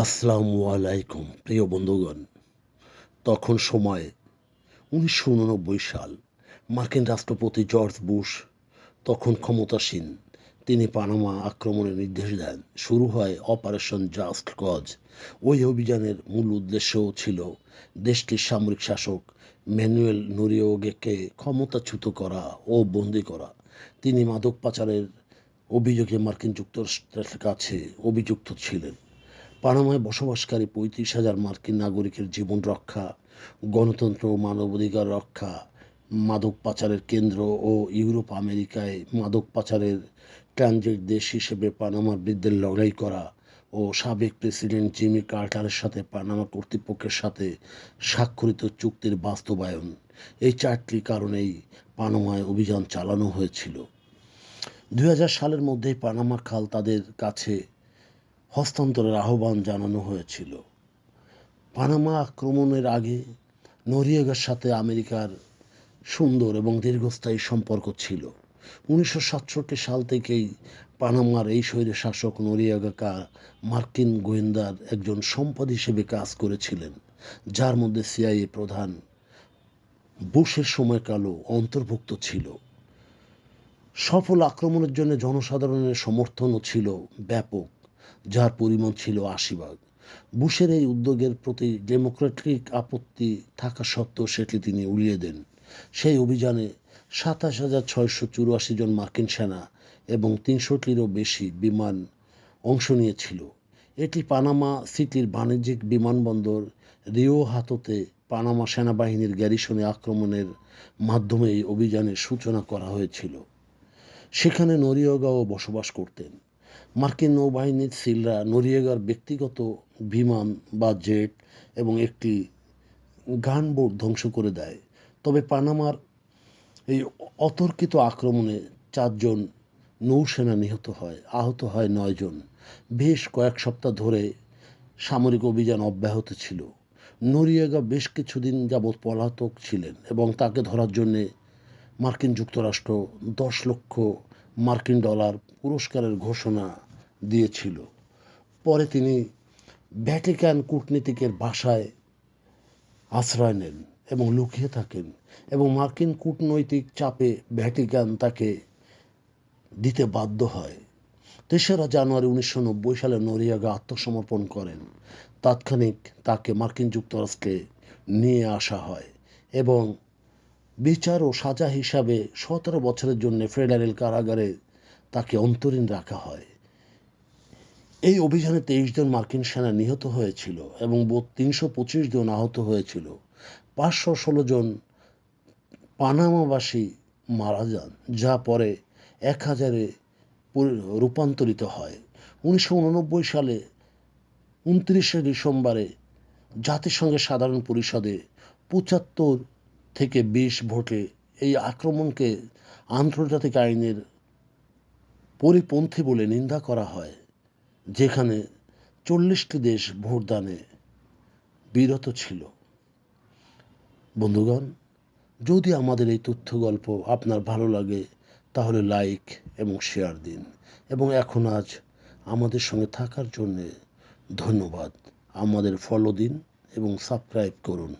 আসসালামু আলাইকুম, প্রিয় বন্ধুগণ। তখন সময় উনিশশো উননব্বই সাল। মার্কিন রাষ্ট্রপতি জর্জ বুশ তখন ক্ষমতাসীন। তিনি পানামা আক্রমণের নির্দেশ দেন। শুরু হয় অপারেশন জাস্ট কজ ওই অভিযানের মূল উদ্দেশ্যও ছিল দেশটির সামরিক শাসক ম্যানুয়েল নুরিওগেকে ক্ষমতাচ্যুত করা ও বন্দি করা। তিনি মাদক পাচারের অভিযোগে মার্কিন যুক্তরাষ্ট্রের কাছে অভিযুক্ত ছিলেন। পানামায় বসবাসকারী পঁয়ত্রিশ হাজার মার্কিন নাগরিকের জীবন রক্ষা, গণতন্ত্র ও মানবাধিকার রক্ষা, মাদক পাচারের কেন্দ্র ও ইউরোপ আমেরিকায় মাদক পাচারের ট্রানজিট দেশ হিসেবে পানামার বিরুদ্ধে লড়াই করা ও সাবেক প্রেসিডেন্ট জিমি কার্টারের সাথে পানামা কর্তৃপক্ষের সাথে স্বাক্ষরিত চুক্তির বাস্তবায়ন। এই চারটি কারণেই পানামায় অভিযান চালানো হয়েছিল। দু হাজার সালের মধ্যেই পানামা খাল তাদের কাছে হস্তান্তরের আহ্বান জানানো হয়েছিল। পানামা আক্রমণের আগে নরিয়েগার সাথে আমেরিকার সুন্দর এবং দীর্ঘস্থায়ী সম্পর্ক ছিল। উনিশশো সাতষট্টি সাল থেকেই পানামার এই শৈরে শাসক নরিয়াগা মার্কিন গোয়েন্দার একজন সম্পদ হিসেবে কাজ করেছিলেন, যার মধ্যে সিআইএ প্রধান বুশের সময়কালও অন্তর্ভুক্ত ছিল। সফল আক্রমণের জন্য জনসাধারণের সমর্থনও ছিল ব্যাপক। যার পরিমাণ ছিল আশি ভাগ। বুশের এই উদ্যোগের প্রতি ডেমোক্রেটিক আপত্তি থাকা সত্ত্বেও সেটি তিনি উড়িয়ে দেন। সেই অভিযানে সাতাশ হাজার ছয়শো চুরাশি জন মার্কিন সেনা এবং তিনশোটিরও বেশি বিমান অংশ নিয়েছিল। এটি পানামা সিটির বাণিজ্যিক বিমানবন্দর রিও হাতোতে পানামা সেনাবাহিনীর গ্যারিসনে আক্রমণের মাধ্যমে এই অভিযানের সূচনা করা হয়েছিল। সেখানে নরিয়গাও বসবাস করতেন। মার্কিন নৌবাহিনীর সিলরা নরিয়েগার ব্যক্তিগত বিমান বা জেট এবং একটি গানবোট ধ্বংস করে দেয়। তবে পানামার এই অতর্কিত আক্রমণে চারজন নৌসেনা নিহত হয়, আহত হয় নয়জন বেশ কয়েক সপ্তাহ ধরে সামরিক অভিযান অব্যাহত ছিল। নরিয়েগা বেশ কিছুদিন যাবৎ পলাতক ছিলেন এবং তাকে ধরার জন্যে মার্কিন যুক্তরাষ্ট্র দশ লক্ষ মার্কিন ডলার পুরস্কারের ঘোষণা দিয়েছিল। পরে তিনি ভ্যাটিকান কূটনীতিকের বাসায় আশ্রয় নেন এবং লুকিয়ে থাকেন এবং মার্কিন কূটনৈতিক চাপে ভ্যাটিকান তাকে দিতে বাধ্য হয়। তেসরা জানুয়ারি উনিশশো নব্বই সালে নরিয়াগা আত্মসমর্পণ করেন। তাৎক্ষণিক তাকে মার্কিন যুক্তরাষ্ট্রে নিয়ে আসা হয় এবং বিচার ও সাজা হিসাবে সতেরো বছরের জন্য ফেডারেল কারাগারে তাকে অন্তরীণ রাখা হয়। এই অভিযানে তেইশ জন মার্কিন সেনা নিহত হয়েছিল এবং তিনশো পঁচিশ জন আহত হয়েছিল। পাঁচশো ষোলো জন পানামাবাসী মারা যান, যা পরে এক হাজারে রূপান্তরিত হয়। উনিশশো উননব্বই সালে উনত্রিশে ডিসেম্বরে জাতিসংঘের সাধারণ পরিষদে পঁচাত্তর থেকে বিশ ভোটে এই আক্রমণকে আন্তর্জাতিক আইনের পরিপন্থী বলে নিন্দা করা হয়, যেখানে চল্লিশটি দেশ ভোটদানে বিরত ছিল। বন্ধুগণ, যদি আমাদের এই তথ্য গল্প আপনার ভালো লাগে, তাহলে লাইক এবং শেয়ার দিন। এবং এখন আজ আমাদের সঙ্গে থাকার জন্যে ধন্যবাদ। আমাদের ফলো দিন এবং সাবস্ক্রাইব করুন।